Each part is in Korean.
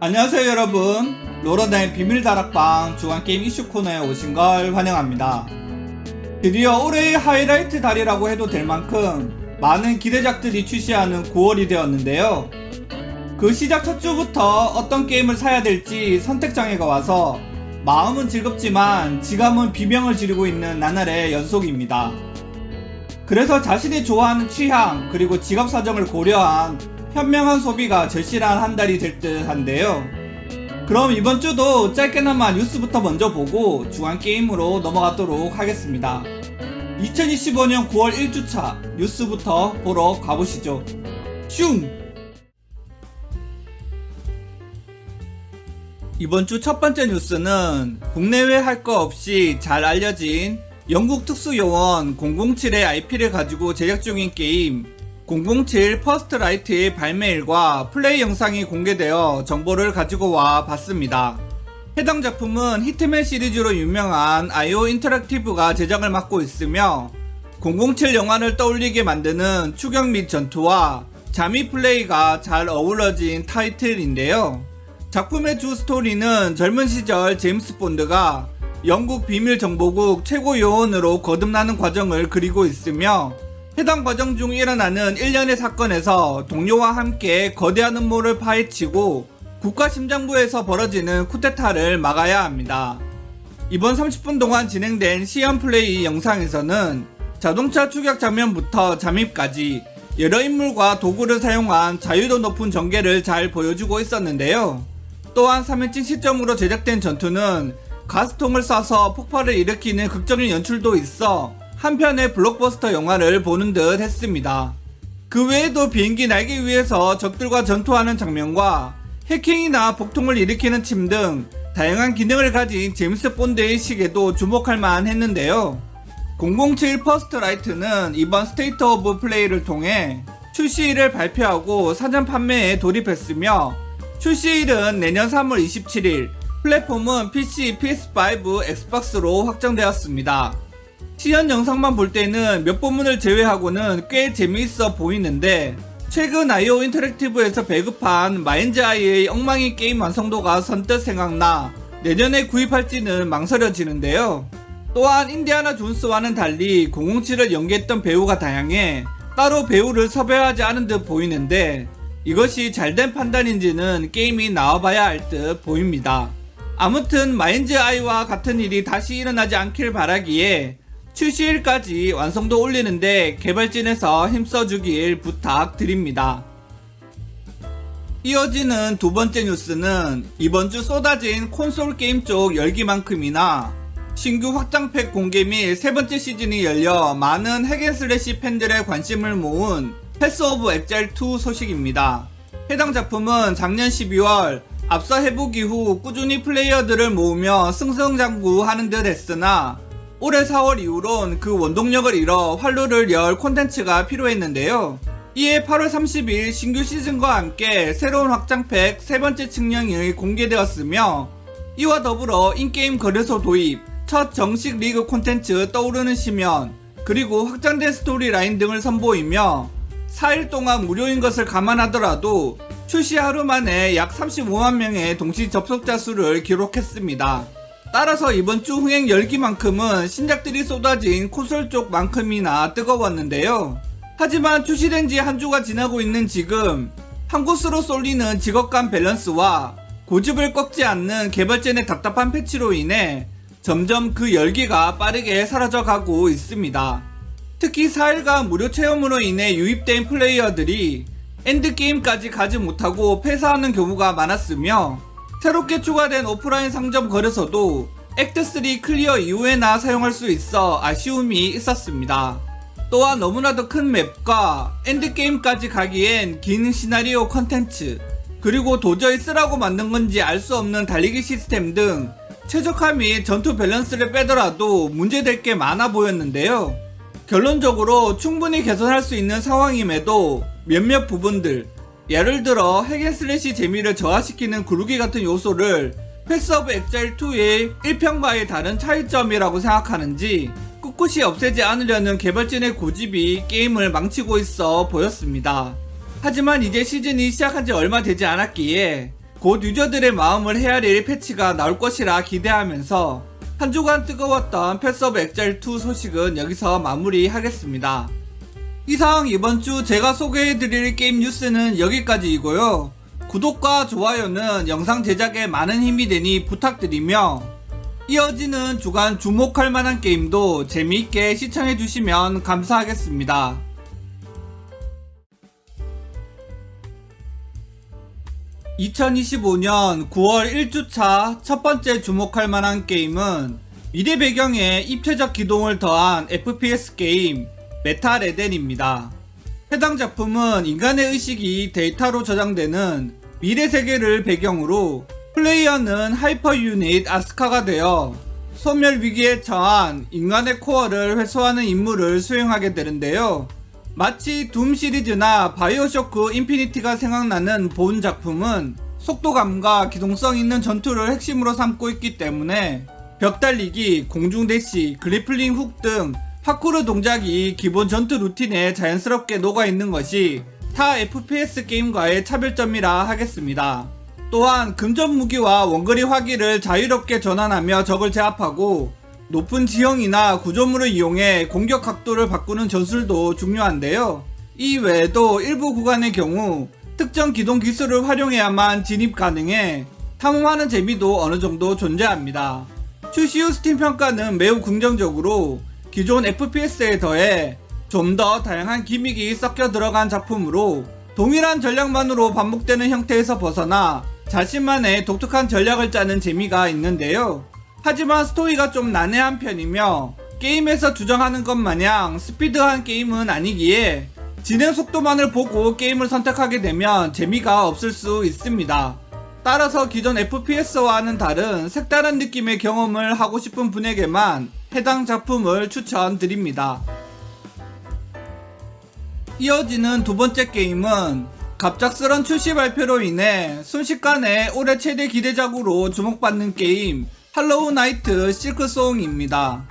안녕하세요 여러분. 로러다의 비밀 다락방 주간 게임 이슈 코너에 오신 걸 환영합니다. 드디어 올해의 하이라이트 달이라고 해도 될 만큼 많은 기대작들이 출시하는 9월이 되었는데요. 그 시작 첫 주부터 어떤 게임을 사야 될지 선택장애가 와서 마음은 즐겁지만 지감은 비명을 지르고 있는 나날의 연속입니다 그래서 자신이 좋아하는 취향 그리고 지갑 사정을 고려한 현명한 소비가 절실한 한 달이 될 듯 한데요. 그럼 이번 주도 짧게나마 뉴스부터 먼저 보고 주간 게임으로 넘어가도록 하겠습니다. 2025년 9월 1주차 뉴스부터 보러 가보시죠. 슝! 이번 주 첫 번째 뉴스는 국내외 할 거 없이 잘 알려진 영국 특수요원 007의 IP를 가지고 제작 중인 게임 007 퍼스트 라이트의 발매일과 플레이 영상이 공개되어 정보를 가지고 와 봤습니다. 해당 작품은 히트맨 시리즈로 유명한 IO 인터랙티브가 제작을 맡고 있으며 007 영화를 떠올리게 만드는 추격 및 전투와 잠입 플레이가 잘 어우러진 타이틀인데요. 작품의 주 스토리는 젊은 시절 제임스 본드가 영국 비밀 정보국 최고 요원으로 거듭나는 과정을 그리고 있으며 해당 과정 중 일어나는 일련의 사건에서 동료와 함께 거대한 음모를 파헤치고 국가심장부에서 벌어지는 쿠데타를 막아야 합니다. 이번 30분 동안 진행된 시연 플레이 영상에서는 자동차 추격 장면부터 잠입까지 여러 인물과 도구를 사용한 자유도 높은 전개를 잘 보여주고 있었는데요. 또한 3인칭 시점으로 제작된 전투는 가스통을 쏴서 폭발을 일으키는 극적인 연출도 있어 한편의 블록버스터 영화를 보는 듯 했습니다. 그 외에도 비행기 날개 위에서 적들과 전투하는 장면과 해킹이나 복통을 일으키는 침 등 다양한 기능을 가진 제임스 본드의 시계도 주목할 만 했는데요. 007 퍼스트 라이트는 이번 스테이트 오브 플레이를 통해 출시일을 발표하고 사전 판매에 돌입했으며 출시일은 내년 3월 27일, 플랫폼은 PC, PS5, 엑스박스로 확정되었습니다. 시연 영상만 볼 때는 몇 부분을 제외하고는 꽤 재미있어 보이는데 최근 IO 인터랙티브에서 배급한 마인즈 아이의 엉망인 게임 완성도가 선뜻 생각나 내년에 구입할지는 망설여지는데요. 또한 인디아나 존스와는 달리 007을 연기했던 배우가 다양해 따로 배우를 섭외하지 않은 듯 보이는데 이것이 잘된 판단인지는 게임이 나와봐야 할듯 보입니다. 아무튼 마인즈 아이와 같은 일이 다시 일어나지 않길 바라기에 출시일까지 완성도 올리는데 개발진에서 힘써주길 부탁드립니다. 이어지는 두 번째 뉴스는 이번 주 쏟아진 콘솔 게임 쪽 열기만큼이나 신규 확장팩 공개 및 세 번째 시즌이 열려 많은 핵앤슬래시 팬들의 관심을 모은 패스 오브 엑자일 2 소식입니다. 해당 작품은 작년 12월 앞서 해보기 후 꾸준히 플레이어들을 모으며 승승장구하는 듯 했으나 올해 4월 이후론 그 원동력을 잃어 활로를 열 콘텐츠가 필요했는데요. 이에 8월 30일 신규 시즌과 함께 새로운 확장팩 세 번째 측량이 공개되었으며 이와 더불어 인게임 거래소 도입, 첫 정식 리그 콘텐츠 떠오르는 시면, 그리고 확장된 스토리라인 등을 선보이며 4일 동안 무료인 것을 감안하더라도 출시 하루 만에 약 35만 명의 동시 접속자 수를 기록했습니다. 따라서 이번 주 흥행 열기만큼은 신작들이 쏟아진 콘솔 쪽만큼이나 뜨거웠는데요. 하지만 출시된 지 한 주가 지나고 있는 지금 한 곳으로 쏠리는 직업 간 밸런스와 고집을 꺾지 않는 개발진의 답답한 패치로 인해 점점 그 열기가 빠르게 사라져가고 있습니다. 특히 4일간 무료 체험으로 인해 유입된 플레이어들이 엔드게임까지 가지 못하고 폐사하는 경우가 많았으며 새롭게 추가된 오프라인 상점 거래소도 액트3 클리어 이후에나 사용할 수 있어 아쉬움이 있었습니다. 또한 너무나도 큰 맵과 엔드게임까지 가기엔 긴 시나리오 컨텐츠 그리고 도저히 쓰라고 만든 건지 알 수 없는 달리기 시스템 등 최적화 및 전투 밸런스를 빼더라도 문제될 게 많아 보였는데요. 결론적으로 충분히 개선할 수 있는 상황임에도 몇몇 부분들 예를 들어 핵앤슬래시 재미를 저하시키는 구르기 같은 요소를 패스 오브 엑자일 2의 1편과의 다른 차이점이라고 생각하는지 꿋꿋이 없애지 않으려는 개발진의 고집이 게임을 망치고 있어 보였습니다. 하지만 이제 시즌이 시작한 지 얼마 되지 않았기에 곧 유저들의 마음을 헤아릴 패치가 나올 것이라 기대하면서 한 주간 뜨거웠던 패스오브 엑짤2 소식은 여기서 마무리하겠습니다. 이상 이번 주 제가 소개해드릴 게임 뉴스는 여기까지이고요. 구독과 좋아요는 영상 제작에 많은 힘이 되니 부탁드리며 이어지는 주간 주목할 만한 게임도 재미있게 시청해주시면 감사하겠습니다. 2025년 9월 1주차 첫 번째 주목할 만한 게임은 미래 배경에 입체적 기동을 더한 FPS 게임 메탈 에덴입니다. 해당 작품은 인간의 의식이 데이터로 저장되는 미래 세계를 배경으로 플레이어는 하이퍼 유닛 아스카가 되어 소멸 위기에 처한 인간의 코어를 회수하는 임무를 수행하게 되는데요. 마치 둠 시리즈나 바이오쇼크 인피니티가 생각나는 본 작품은 속도감과 기동성 있는 전투를 핵심으로 삼고 있기 때문에 벽 달리기, 공중 대시, 그리플링 훅 등 파쿠르 동작이 기본 전투 루틴에 자연스럽게 녹아 있는 것이 타 FPS 게임과의 차별점이라 하겠습니다. 또한 금전 무기와 원거리 화기를 자유롭게 전환하며 적을 제압하고 높은 지형이나 구조물을 이용해 공격 각도를 바꾸는 전술도 중요한데요. 이 외에도 일부 구간의 경우 특정 기동 기술을 활용해야만 진입 가능해 탐험하는 재미도 어느 정도 존재합니다. 출시 후 스팀 평가는 매우 긍정적으로 기존 FPS에 더해 좀 더 다양한 기믹이 섞여 들어간 작품으로 동일한 전략만으로 반복되는 형태에서 벗어나 자신만의 독특한 전략을 짜는 재미가 있는데요. 하지만 스토리가 좀 난해한 편이며 게임에서 주장하는 것 마냥 스피드한 게임은 아니기에 진행 속도만을 보고 게임을 선택하게 되면 재미가 없을 수 있습니다. 따라서 기존 FPS와는 다른 색다른 느낌의 경험을 하고 싶은 분에게만 해당 작품을 추천드립니다. 이어지는 두 번째 게임은 갑작스런 출시 발표로 인해 순식간에 올해 최대 기대작으로 주목받는 게임 할로우 나이트 실크송입니다.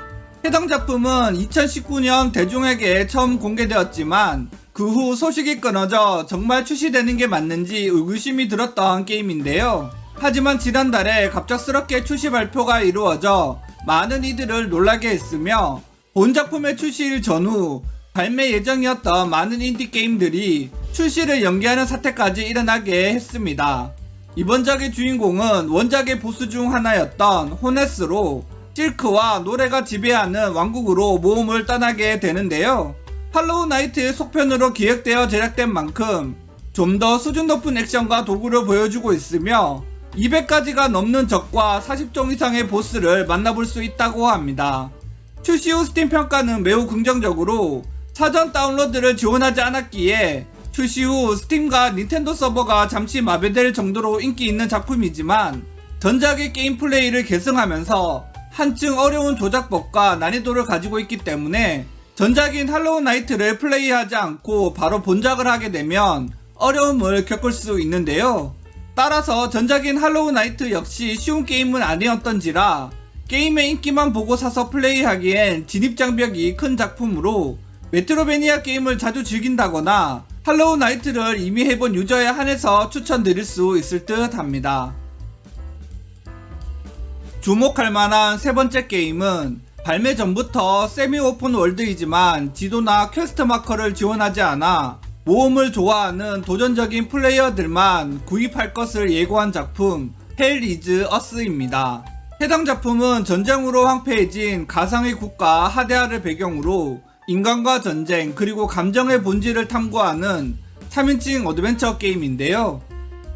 해당 작품은 2019년 대중에게 처음 공개되었지만 그 후 소식이 끊어져 정말 출시되는 게 맞는지 의구심이 들었던 게임인데요. 하지만 지난달에 갑작스럽게 출시 발표가 이루어져 많은 이들을 놀라게 했으며 본 작품의 출시일 전후 발매 예정이었던 많은 인디 게임들이 출시를 연기하는 사태까지 일어나게 했습니다. 이번 작의 주인공은 원작의 보스 중 하나였던 호네스로 실크와 노래가 지배하는 왕국으로 모험을 떠나게 되는데요. 할로우 나이트의 속편으로 기획되어 제작된 만큼 좀 더 수준 높은 액션과 도구를 보여주고 있으며 200가지가 넘는 적과 40종 이상의 보스를 만나볼 수 있다고 합니다. 출시 후 스팀 평가는 매우 긍정적으로 사전 다운로드를 지원하지 않았기에 출시 후 스팀과 닌텐도 서버가 잠시 마비될 정도로 인기 있는 작품이지만 전작의 게임 플레이를 계승하면서 한층 어려운 조작법과 난이도를 가지고 있기 때문에 전작인 할로우 나이트를 플레이하지 않고 바로 본작을 하게 되면 어려움을 겪을 수 있는데요. 따라서 전작인 할로우 나이트 역시 쉬운 게임은 아니었던지라 게임의 인기만 보고 사서 플레이하기엔 진입장벽이 큰 작품으로 메트로베니아 게임을 자주 즐긴다거나 할로우 나이트를 이미 해본 유저에 한해서 추천드릴 수 있을 듯 합니다. 주목할 만한 세 번째 게임은 발매 전부터 세미 오픈 월드이지만 지도나 퀘스트 마커를 지원하지 않아 모험을 좋아하는 도전적인 플레이어들만 구입할 것을 예고한 작품 헬 이즈 어스입니다. 해당 작품은 전쟁으로 황폐해진 가상의 국가 하데아를 배경으로 인간과 전쟁 그리고 감정의 본질을 탐구하는 3인칭 어드벤처 게임인데요.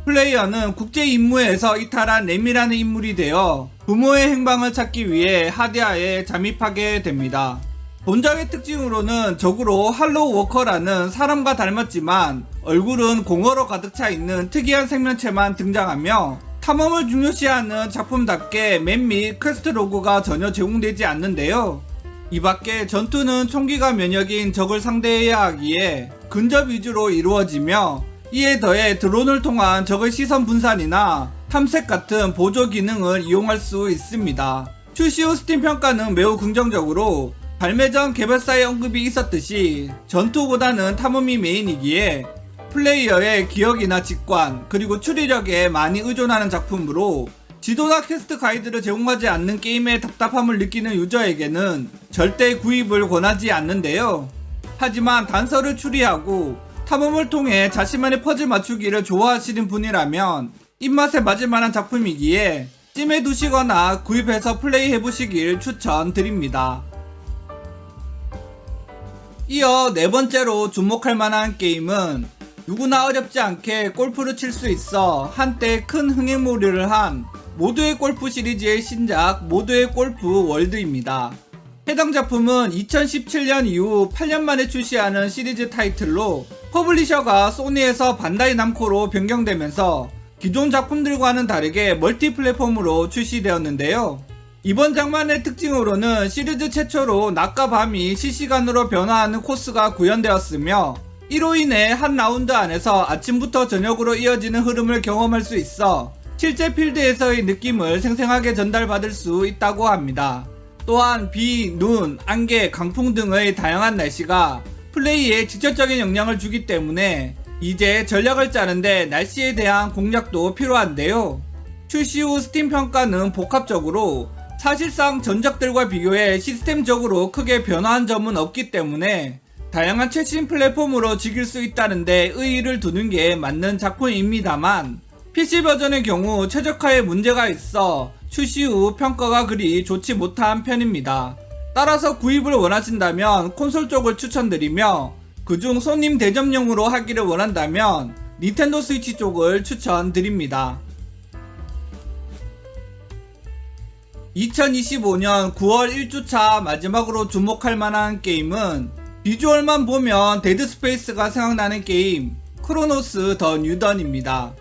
플레이어는 국제 임무에서 이탈한 레미라는 인물이 되어 부모의 행방을 찾기 위해 하디아에 잠입하게 됩니다. 본작의 특징으로는 적으로 할로우 워커라는 사람과 닮았지만 얼굴은 공허로 가득 차 있는 특이한 생명체만 등장하며 탐험을 중요시하는 작품답게 맵및 퀘스트 로그가 전혀 제공되지 않는데요. 이 밖에 전투는 총기가 면역인 적을 상대해야 하기에 근접 위주로 이루어지며 이에 더해 드론을 통한 적의 시선 분산이나 탐색 같은 보조 기능을 이용할 수 있습니다. 출시 후 스팀 평가는 매우 긍정적으로 발매 전 개발사의 언급이 있었듯이 전투보다는 탐험이 메인이기에 플레이어의 기억이나 직관 그리고 추리력에 많이 의존하는 작품으로 지도나 퀘스트 가이드를 제공하지 않는 게임의 답답함을 느끼는 유저에게는 절대 구입을 권하지 않는데요. 하지만 단서를 추리하고 탐험을 통해 자신만의 퍼즐 맞추기를 좋아하시는 분이라면 입맛에 맞을 만한 작품이기에 찜해 두시거나 구입해서 플레이해 보시길 추천드립니다. 이어 네 번째로 주목할 만한 게임은 누구나 어렵지 않게 골프를 칠 수 있어 한때 큰 흥행몰이를 한 모두의 골프 시리즈의 신작 모두의 골프 월드입니다. 해당 작품은 2017년 이후 8년 만에 출시하는 시리즈 타이틀로 퍼블리셔가 소니에서 반다이 남코로 변경되면서 기존 작품들과는 다르게 멀티 플랫폼으로 출시되었는데요. 이번 장만의 특징으로는 시리즈 최초로 낮과 밤이 실시간으로 변화하는 코스가 구현되었으며 이로 인해 한 라운드 안에서 아침부터 저녁으로 이어지는 흐름을 경험할 수 있어 실제 필드에서의 느낌을 생생하게 전달받을 수 있다고 합니다. 또한 비, 눈, 안개, 강풍 등의 다양한 날씨가 플레이에 직접적인 영향을 주기 때문에 이제 전략을 짜는데 날씨에 대한 공략도 필요한데요. 출시 후 스팀 평가는 복합적으로 사실상 전작들과 비교해 시스템적으로 크게 변화한 점은 없기 때문에 다양한 최신 플랫폼으로 즐길 수 있다는데 의의를 두는 게 맞는 작품입니다만 PC 버전의 경우 최적화에 문제가 있어 출시 후 평가가 그리 좋지 못한 편입니다. 따라서 구입을 원하신다면 콘솔 쪽을 추천드리며 그중 손님 대접용으로 하기를 원한다면 닌텐도 스위치 쪽을 추천드립니다. 2025년 9월 1주차 마지막으로 주목할 만한 게임은 비주얼만 보면 데드 스페이스가 생각나는 게임 크로노스 더 뉴던입니다.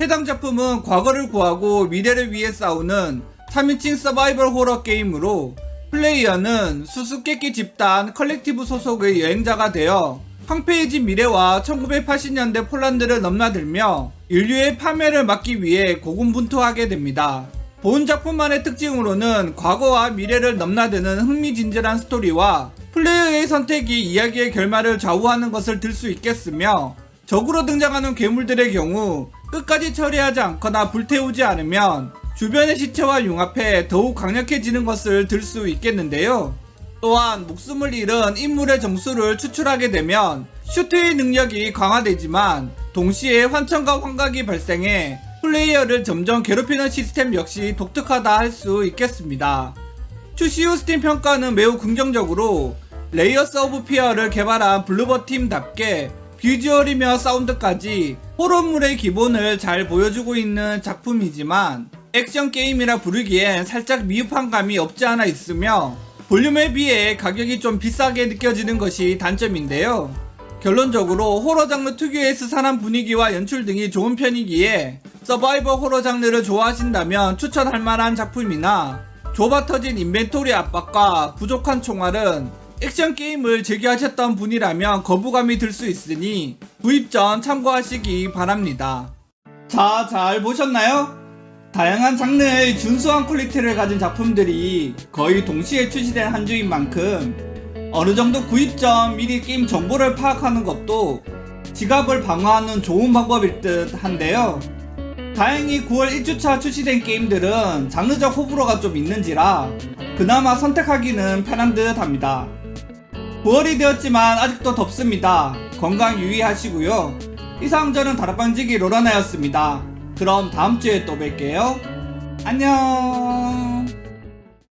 해당 작품은 과거를 구하고 미래를 위해 싸우는 3인칭 서바이벌 호러 게임으로 플레이어는 수수께끼 집단 컬렉티브 소속의 여행자가 되어 황폐해진 미래와 1980년대 폴란드를 넘나들며 인류의 파멸을 막기 위해 고군분투하게 됩니다. 본 작품만의 특징으로는 과거와 미래를 넘나드는 흥미진진한 스토리와 플레이어의 선택이 이야기의 결말을 좌우하는 것을 들 수 있겠으며 적으로 등장하는 괴물들의 경우 끝까지 처리하지 않거나 불태우지 않으면 주변의 시체와 융합해 더욱 강력해지는 것을 들 수 있겠는데요. 또한 목숨을 잃은 인물의 정수를 추출하게 되면 슈트의 능력이 강화되지만 동시에 환청과 환각이 발생해 플레이어를 점점 괴롭히는 시스템 역시 독특하다 할 수 있겠습니다. 후 스팀 평가는 매우 긍정적으로 레이어스 오브 피어를 개발한 블루버 팀답게 비주얼이며 사운드까지 호러물의 기본을 잘 보여주고 있는 작품이지만 액션 게임이라 부르기엔 살짝 미흡한 감이 없지 않아 있으며 볼륨에 비해 가격이 좀 비싸게 느껴지는 것이 단점인데요. 결론적으로 호러 장르 특유의 스산한 분위기와 연출 등이 좋은 편이기에 서바이벌 호러 장르를 좋아하신다면 추천할 만한 작품이나 좁아 터진 인벤토리 압박과 부족한 총알은 액션 게임을 즐겨하셨던 분이라면 거부감이 들 수 있으니 구입 전 참고하시기 바랍니다. 자, 잘 보셨나요? 다양한 장르의 준수한 퀄리티를 가진 작품들이 거의 동시에 출시된 한 주인 만큼 어느 정도 구입 전 미리 게임 정보를 파악하는 것도 지갑을 방어하는 좋은 방법일 듯 한데요. 다행히 9월 1주차 출시된 게임들은 장르적 호불호가 좀 있는지라 그나마 선택하기는 편한 듯 합니다. 9월이 되었지만 아직도 덥습니다. 건강 유의하시고요. 이상 저는 다락방지기 로라나였습니다. 그럼 다음 주에 또 뵐게요. 안녕.